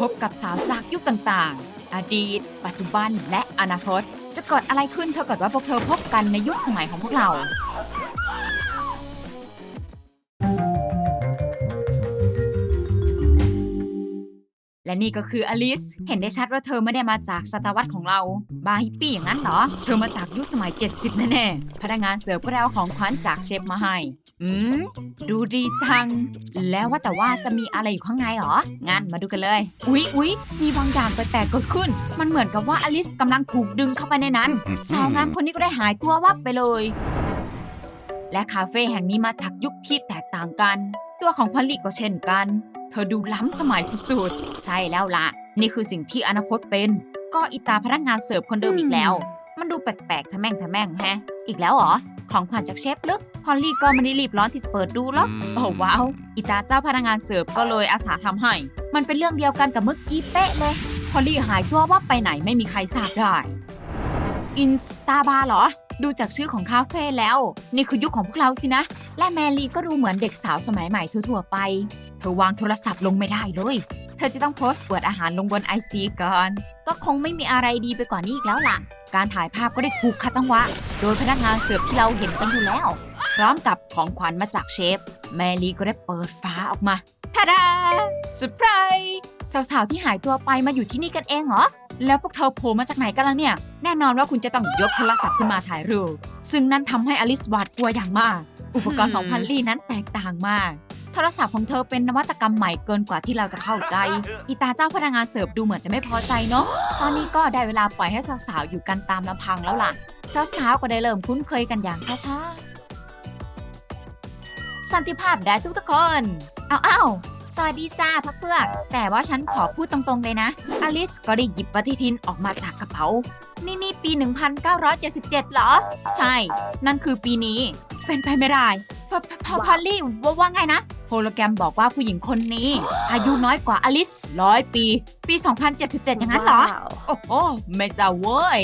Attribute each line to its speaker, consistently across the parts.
Speaker 1: พบกับสาวจากยุคต่างๆ อดีต ปัจจุบันและอนาคต จะเกิดอะไรขึ้นเท่ากับว่าพวกเธอพบกันในยุคสมัยของพวกเรา และนี่ก็คืออลิส เห็นได้ชัดว่าเธอไม่ได้มาจากศตวรรษของเรา บาฮิปปี้อย่างนั้นเหรอ เธอมาจากยุคสมัย 70 แน่ๆ พนักงานเสิร์ฟก็ได้เอาของขวัญจากเชฟมาให้ อืม ดูดีจัง แล้วว่าแต่ว่าจะมีอะไรอยู่ข้างในเหรอ งั้นมาดูกันเลย อุ๊ยอุ๊ยมีบางอย่างแปลกๆเกิดขึ้น มันเหมือนกับว่าอลิสกำลังถูกดึงเข้าไปในนั้น สาวงามคนนี้ก็ได้หายตัววับไปเลย และคาเฟ่แห่งนี้มาจากยุคที่แตกต่างกัน ตัวของพอลลี่ก็เช่นกัน เธอดูล้ำสมัยสุดๆ ใช่แล้วล่ะ นี่คือสิ่งที่อนาคตเป็น ก็อีตาพนักงานเสิร์ฟคนเดิมอีกแล้ว มันดูแปลกๆทะแม่งทะแม่งแฮะ อีกแล้วเหรอ ของขวัญจากเชฟลึก พอลลี่ก็ไม่ได้รีบร้อนที่จะเปิดดูหรอกโอ้ว้าวอีตาเจ้าพนักงานเสิร์ฟก็เลยอาสาทำให้ มันเป็นเรื่องเดียวกันกับเมื่อกี้เป๊ะเลย พอลลี่หายตัวว่าไปไหนไม่มีใครทราบได้ อินสตาบาร์เหรอ ดูจากชื่อของคาเฟ่แล้ว นี่คือยุคของพวกเราสินะ และแมรี่ก็ดูเหมือนเด็กสาวสมัยใหม่ทั่วๆไป เธอวางโทรศัพท์ลงไม่ได้เลย เธอจะต้องโพสต์เปิดอาหารลงบนไอซีก่อน ก็คงไม่มีอะไรดีไปกว่านี้อีกแล้วล่ะ การถ่ายภาพก็ได้ถูกขัดจังหวะ โดยพนักงานเสิร์ฟที่เราเห็นกันอยู่แล้ว พร้อมกับของขวัญมาจากเชฟ แมรี่ก็ได้เปิดฟ้าออกมาทาดาเซอร์ไพรส์สาวๆ ที่หายตัวไปมาอยู่ที่นี่กันเองเหรอ แล้วพวกเธอโผล่มาจากไหนกันล่ะเนี่ย แน่นอนว่าคุณจะต้องยกโทรศัพท์ขึ้นมาถ่ายรูป ซึ่งนั่นทำให้อลิสหวาดกลัวอย่างมาก อุปกรณ์ของพันลี่นั้นแตกต่างมากโทรศัพท์ของเธอเป็นนวัตกรรมใหม่เกินกว่าที่เราจะเข้าใจ อีตาเจ้าพนักงานเสิร์ฟดูเหมือนจะไม่พอใจเนาะ ตอนนี้ก็ได้เวลาปล่อยให้สาวๆ อยู่กันตามลำพังแล้วล่ะ สาวๆ ก็ได้เริ่มคุ้นเคยกันอย่างช้าๆ สันติภาพได้ทุกทุกๆคน เอาเอาสวัสดีจ้าพักเพือกแต่ว่าฉันขอพูดตรงๆเลยนะ อลิสก็ได้หยิบปฏิทินออกมาจากกระเป๋า นี่นี่ปี 1977 เหรอ ใช่ นั่นคือปีนี้ เป็นไปไม่ได้พพพพอลลี่ว่าว่าไงนะ โฮโลแกรมบอกว่าผู้หญิงคนนี้ อายุน้อยกว่าอลิสร้อยปี ปี 2077 อย่างนั้นเหรอ โอ้โหไม่จะเว้ย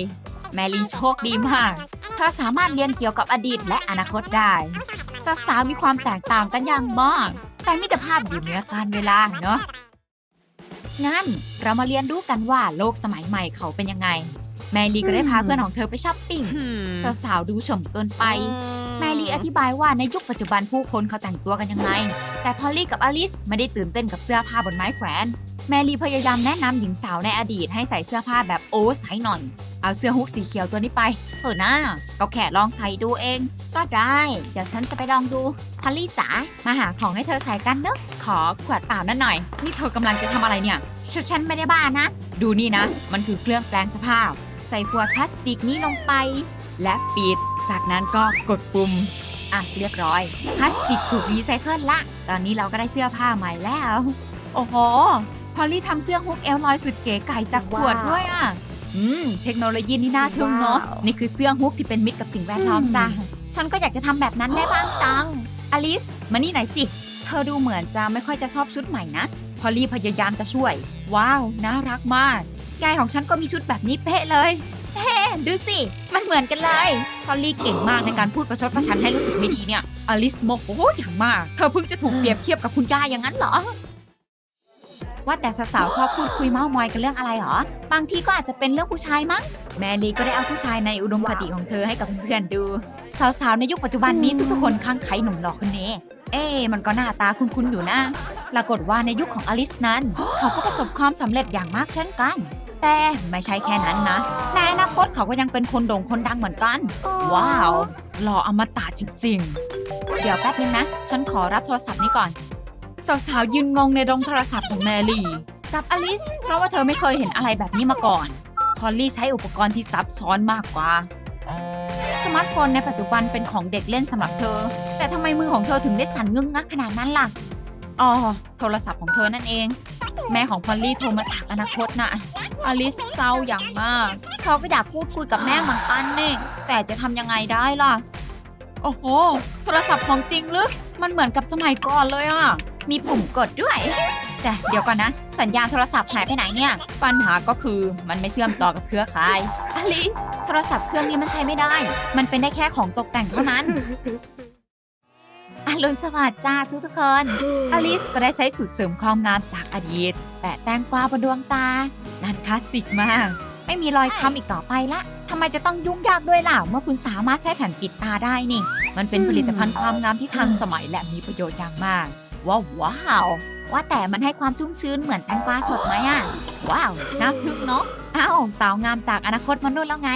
Speaker 1: แมรี่โชคดีมาก เธอสามารถเรียนเกี่ยวกับอดีตและอนาคตได้ สาวๆมีความแตกต่างกันอย่างมาก แต่มิตรภาพอยู่เหนือการเวลาเนาะงั้นเรามาเรียนรู้กันว่าโลกสมัยใหม่เขาเป็นยังไง แมรี่ก็ได้พาเพื่อนของเธอไปช้อปปิ้งสาวๆดูฉ่ำเกินไป แมรี่อธิบายว่าในยุคปัจจุบันผู้คนเขาแต่งตัวกันยังไง แต่พอลลี่กับอลิสไม่ได้ตื่นเต้นกับเสื้อผ้าบนไม้แขวน แมรี่พยายามแนะนำหญิงสาวในอดีตให้ใส่เสื้อผ้าแบบโอเวอร์ไซส์หน่อย เอาเสื้อฮุกสีเขียวตัวนี้ไปเออนะก็แค่ลองใส่ดูเอง ก็ได้ เดี๋ยวฉันจะไปลองดูพอลลี่จ๋ามาหาของให้เธอใส่กันเนอะขอขวดเปล่านั่นหน่อย นี่เธอกำลังจะทำอะไรเนี่ยชุดฉันไม่ได้บ้านะ ดูนี่นะ มันคือเครื่องแปลงสภาพ ใส่ขวดพลาสติกนี้ลงไป และปิด จากนั้นก็กดปุ่มอะเรียบร้อยพลาสติกถูกรีไซเคิลละ ตอนนี้เราก็ได้เสื้อผ้าใหม่แล้ว โอ้โห พอลลี่ทำเสื้อฮุกเอลลอยสุดเก๋ไก่จากขวดด้วยอะ อืม เทคโนโลยีนี่น่าทึ่งเนาะ
Speaker 2: ว้าว
Speaker 1: นี่คือเสื้อฮุกที่เป็นมิตรกับสิ่งแวดล้อมจ้ะ ฉันก็อยากจะทำแบบนั้นได้บ้างจัง อลิส มานี่หน่อยสิ เธอดูเหมือนจะไม่ค่อยจะชอบชุดใหม่นะ พอลลี่พยายามจะช่วย ว้าว น่ารักมาก ยายของฉันก็มีชุดแบบนี้เป๊ะเลย เฮ้ดูสิ มันเหมือนกันเลย พอลลี่เก่งมากในการพูดประชดประชันให้รู้สึกไม่ดีเนี่ย อลิสโมโหอย่างมาก เธอเพิ่งจะถูกเปรียบเทียบกับคุณย่าอย่างนั้นเหรอ ว่าแต่สาวๆชอบพูดคุยเมาส์มอยกันเรื่องอะไรเหรอ บางทีก็อาจจะเป็นเรื่องผู้ชายมั้ง แมรี่ก็ได้เอาผู้ชายในอุดมคติของเธอให้กับเพื่อนๆดู สาวๆในยุคปัจจุบันนี้ทุกๆคนข้างไขหนุ่มหล่อคนนี้ เอ๊ะมันก็หน้าตาคุ้นๆอยู่นะ ปรากฏว่าในยุคของอลิสนั้น เขาก็ประสบความสำเร็จอย่างมากเช่นกัน แต่ไม่ใช่แค่นั้นนะ ในอนาคตเขาก็ยังเป็นคนโด่งคนดังเหมือนกัน ว้าว หล่ออมตะจริง ๆ เดี๋ยวแป๊บนึงนะ ฉันขอรับโทรศัพท์นี้ก่อน สาวๆยืนงงในดงโทรศัพท์ของแมรี่ กับอลิส เพราะว่าเธอไม่เคยเห็นอะไรแบบนี้มาก่อน พอลลี่ใช้อุปกรณ์ที่ซับซ้อนมากกว่า สมาร์ทโฟนในปัจจุบันเป็นของเด็กเล่นสำหรับเธอ แต่ทำไมมือของเธอถึงได้สั่นงึกงักขนาดนั้นล่ะ อ๋อ โทรศัพท์ของเธอนั่นเอง แม่ของพอลลี่โทรมาจากอนาคตน่ะอลิสเศร้าอย่างมาก เขาก็อยากพูดคุยกับแม่เหมือนกันนี่แต่จะทำยังไงได้ล่ะ โอ้โห โทรศัพท์ของจริงหรือ มันเหมือนกับสมัยก่อนเลยอะ มีปุ่มกดด้วย แต่เดี๋ยวก่อนนะ สัญญาณโทรศัพท์หายไปไหนเนี่ย ปัญหาก็คือมันไม่เชื่อมต่อกับเครือข่ายอลิสโทรศัพท์เครื่องนี้มันใช้ไม่ได้ มันเป็นได้แค่ของตกแต่งเท่านั้นอรุณสวัสดิ์จ้าทุกทุกคนอลิสก็ได้ใช้สูตรเสริมความงามจากอดีต แปะแต้มกวาบนดวงตา นั่นคลาสสิกมาก ไม่มีรอยค้ำอีกต่อไปละทำไมจะต้องยุ่งยากด้วยล่ะ เมื่อคุณสามารถใช้แผ่นปิดตาได้นี่ มันเป็นผลิตภัณฑ์ความงามที่ทันสมัยและมีประโยชน์อย่างมาก ว้าวว้าวว่าแต่มันให้ความชุ่มชื้นเหมือนแตงกวาสดไหมอะ ว้าวน่าทึ่งเนาะอ้าวสาวงามจากอนาคตมนุษย์แล้วไง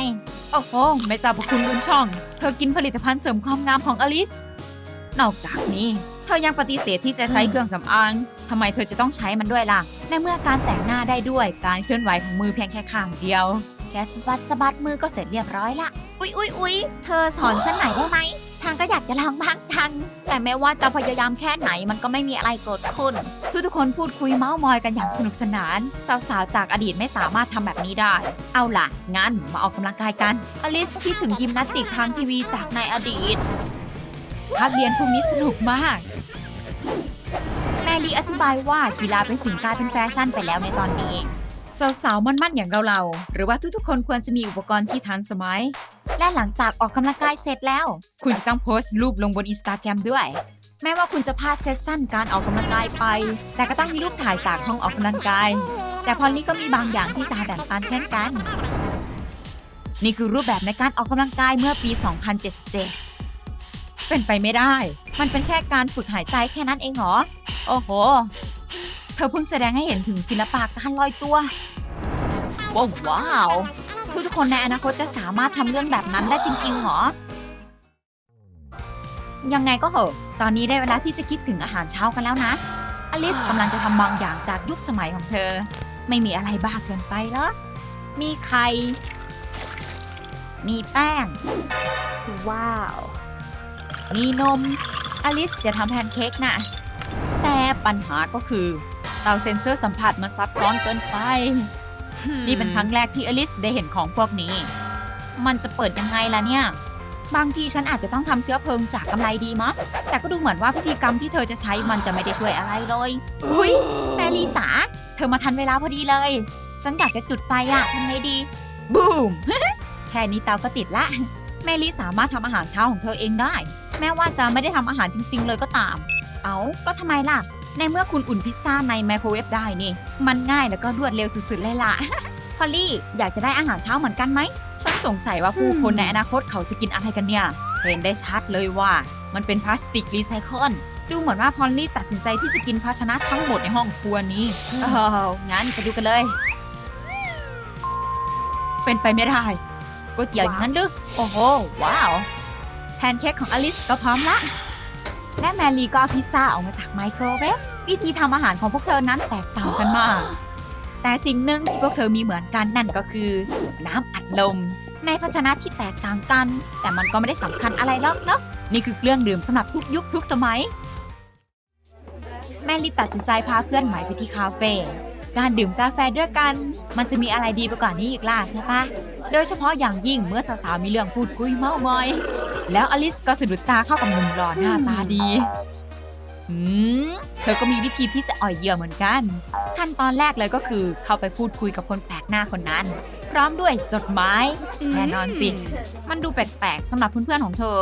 Speaker 1: โอ้โหแม่เจ้าพระคุณบุญช่อง เธอกินผลิตภัณฑ์เสริมความงามของอลิส นอกจากนี้ เธอยังปฏิเสธที่จะใช้เครื่องสำอางทำไมเธอจะต้องใช้มันด้วยล่ะ ในเมื่อการแต่งหน้าได้ด้วยการเคลื่อนไหวของมือเพียงแค่ข้างเดียว แค่สะบัดสะบัดมือก็เสร็จเรียบร้อยละ อุ๊ยอุ๊ยอุ๊ยเธอสอนฉันหน่อยได้ไหมฉันก็อยากจะลองบ้างจัง แต่แม้ว่าจะพยายามแค่ไหนมันก็ไม่มีอะไรเกิดขึ้น ทุกทุกๆคนพูดคุยเมาส์มอยกันอย่างสนุกสนาน สาวๆ จากอดีตไม่สามารถทำแบบนี้ได้ เอาล่ะ งั้นมาออกกำลังกายกัน อลิสคิดถึงยิมนาสติกทางทีวีจากในอดีตคาบเรียนพวกนี้สนุกมากแมรี่อธิบายว่ากีฬาเป็นสิ่งกลายเป็นแฟชั่นไปแล้วในตอนนี้ สาวๆมั่นๆอย่างเราๆหรือว่าทุกๆ คนควรจะมีอุปกรณ์ที่ทันสมัย และหลังจากออกกำลังกายเสร็จแล้ว คุณจะต้องโพสต์รูปลงบนอินสตาแกรมด้วย แม้ว่าคุณจะพลาดเซสชั่นการออกกำลังกายไป แต่ก็ต้องมีรูปถ่ายจากห้องออกกำลังกาย แต่พอลลี่ก็มีบางอย่างที่จะแบ่งปันเช่นกัน นี่คือรูปแบบในการออกกำลังกายเมื่อปี 2077 เป็นไปไม่ได้ มันเป็นแค่การฝึกหายใจแค่นั้นเองเหรอ โอ้โห เธอเพิ่งแสดงให้เห็นถึงศิลปะการลอยตัว ว้าวว้าวทุกๆคนในอนาคตจะสามารถทำเรื่องแบบนั้นได้จริงๆเหรอ ยังไงก็เหอะ ตอนนี้ได้เวลาที่จะคิดถึงอาหารเช้ากันแล้วนะ อลิสกำลังจะทำบางอย่างจากยุคสมัยของเธอ ไม่มีอะไรบ้าเกินไปหรอกมีไข่ มีแป้ง
Speaker 2: ว้าว
Speaker 1: มีนม อลิสจะทำแพนเค้กนะ แต่ปัญหาก็คือ เตาเซ็นเซอร์สัมผัสมันซับซ้อนเกินไป นี่เป็นครั้งแรกที่อลิสได้เห็นของพวกนี้ มันจะเปิดยังไงล่ะเนี่ย บางทีฉันอาจจะต้องทำเชื้อเพลิงจากกำไรดีมะแต่ก็ดูเหมือนว่าพิธีกรรมที่เธอจะใช้มันจะไม่ได้ช่วยอะไรเลยอุ้ยแมรี่จ๋าเธอมาทันเวลาพอดีเลย ฉันอยากจะจุดไฟอะทำไงดี บูม แค่นี้เตาก็ติดละ แมรี่สามารถทำอาหารเช้าของเธอเองได้ แม้ว่าจะไม่ได้ทำอาหารจริง ๆ เลยก็ตาม เอาก็ทำไมล่ะ ในเมื่อคุณอุ่นพิซซ่าในไมโครเวฟได้นี่ มันง่ายแล้วก็รวดเร็วสุดๆเลยล่ะ พอลลี่อยากจะได้อาหารเช้าเหมือนกันไหม ฉันสงสัยว่าผู้คนในอนาคตเขาจะกินอะไรกันเนี่ย เห็นได้ชัดเลยว่า มันเป็นพลาสติกรีไซเคิล ดูเหมือนว่าพอลลี่ตัดสินใจที่จะกินภาชนะทั้งหมดในห้องครัวนี้อ้างั้นไปดูกันเลย เป็นไปไม่ได้ก๋วยเตี๋ยวอย่างนั้นหรือโอ้โห ว้าว แพนเค้กของอลิสก็พร้อมละ และแมรี่ก็เอาพิซซ่าออกมาจากไมโครเวฟวิธีทำอาหารของพวกเธอนั้นแตกต่างกันมาก แต่สิ่งหนึ่งที่พวกเธอมีเหมือนกันนั่นก็คือ น้ำอัดลม ในภาชนะที่แตกต่างกัน แต่มันก็ไม่ได้สำคัญอะไรหรอกเนาะนี่คือเครื่องดื่มสำหรับทุกยุคทุกสมัย แมรี่ตัดสินใจพาเพื่อนใหม่ไปที่คาเฟ่การดื่มกาแฟด้วยกัน มันจะมีอะไรดีไปกว่านี้อีกล่ะใช่ปะโดยเฉพาะอย่างยิ่งเมื่อสาวๆมีเรื่องพูดคุยเมาท์มอย แล้วอลิสก็สะดุดตาเข้ากับหนุ่มหล่อหน้าตาดี อืม เธอก็มีวิธีที่จะอ่อยเหยื่อเหมือนกัน ขั้นตอนแรกเลยก็คือเข้าไปพูดคุยกับคนแปลกหน้าคนนั้น พร้อมด้วยจดหมายแน่นอนสิ มันดูแปลกๆสำหรับเพื่อนๆของเธอ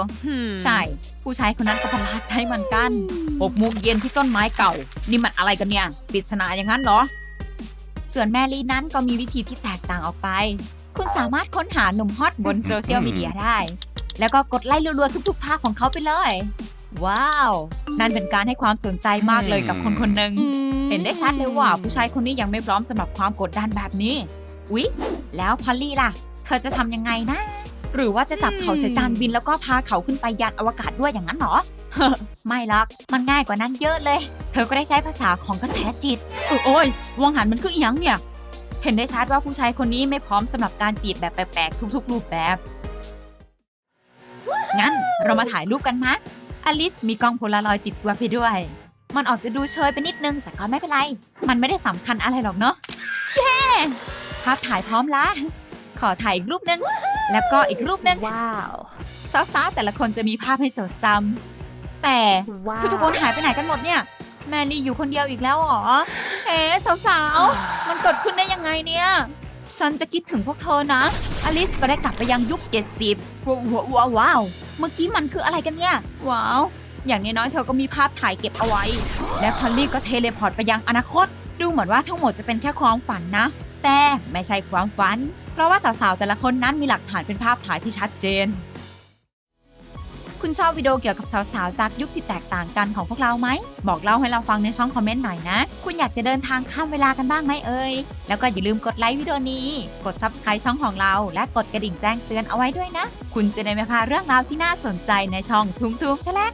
Speaker 1: ใช่ ผู้ชายคนนั้นก็ประหลาดใจเหมือนกันหกโมงเย็นที่ต้นไม้เก่า นี่มันอะไรกันเนี่ยปริศนาอย่างนั้นเหรอ ส่วนแมรี่นั้นก็มีวิธีที่แตกต่างออกไป คุณสามารถค้นหาหนุ่มฮอตบนโซเชียลมีเดียได้ แล้วก็กดไลค์รัวๆทุก ๆ ภาพของเขาไปเลย ว้าว นั่นเป็นการให้ความสนใจมากเลยกับคนคนหนึ่งเห็นได้ชัดเลยว่าผู้ชายคนนี้ยังไม่พร้อมสำหรับความกดดันแบบนี้อุ๊ยแล้วพอลลี่ล่ะ เธอจะทำยังไงนะ หรือว่าจะจับเขาใส่จานบินแล้วก็พาเขาขึ้นไปยานอวกาศด้วยอย่างนั้นเหรอไม่หรอกมันง่ายกว่านั้นเยอะเลย เธอก็ได้ใช้ภาษาของกระแสจิตเออโอ้ยวงหันมันคืออีหยังเนี่ย เห็นได้ชัดว่าผู้ชายคนนี้ไม่พร้อมสำหรับการจีบแบบแปลกๆทุกๆรูปแบบ งั้นเรามาถ่ายรูปกันมะอลิสมีกล้องโพลารอยด์ติดตัวไปด้วย มันออกจะดูเชยไปนิดนึงแต่ก็ไม่เป็นไร มันไม่ได้สำคัญอะไรหรอกเนาะเย้ภาพถ่ายพร้อมละขอถ่ายอีกรูปนึง แล้วก็อีกรูปนึง
Speaker 2: ว้าว
Speaker 1: สาวๆแต่ละคนจะมีภาพให้จดจำแต่
Speaker 2: ว้าว
Speaker 1: ทุกๆคนหายไปไหนกันหมดเนี่ย แมรี่อยู่คนเดียวอีกแล้วเหรอเฮ้สาวๆมันเกิดขึ้นได้ยังไงเนี่ย ฉันจะคิดถึงพวกเธอนะ อลิสก็ได้กลับไปยังยุค 70ว้าวว้าวว้าว เมื่อกี้มันคืออะไรกันเนี่ย ว้าว อย่างน้อยๆเธอก็มีภาพถ่ายเก็บเอาไว้ และพอลลี่ก็เทเลพอร์ตไปยังอนาคต ดูเหมือนว่าทั้งหมดจะเป็นแค่ความฝันนะ แต่ไม่ใช่ความฝัน เพราะว่าสาวๆแต่ละคนนั้นมีหลักฐานเป็นภาพถ่ายที่ชัดเจน คุณชอบวิดีโอเกี่ยวกับสาวๆ จากยุคที่แตกต่างกันของพวกเราไหม บอกเล่าให้เราฟังในช่องคอมเมนต์หน่อยนะ คุณอยากจะเดินทางข้ามเวลากันบ้างไหมเอ่ย แล้วก็อย่าลืมกดไลค์วิดีโอนี้ กด Subscribe ช่องของเรา และกดกระดิ่งแจ้งเตือนเอาไว้ด้วยนะ คุณจะได้ไม่พลาดเรื่องราวที่น่าสนใจในช่องทุมๆแชลก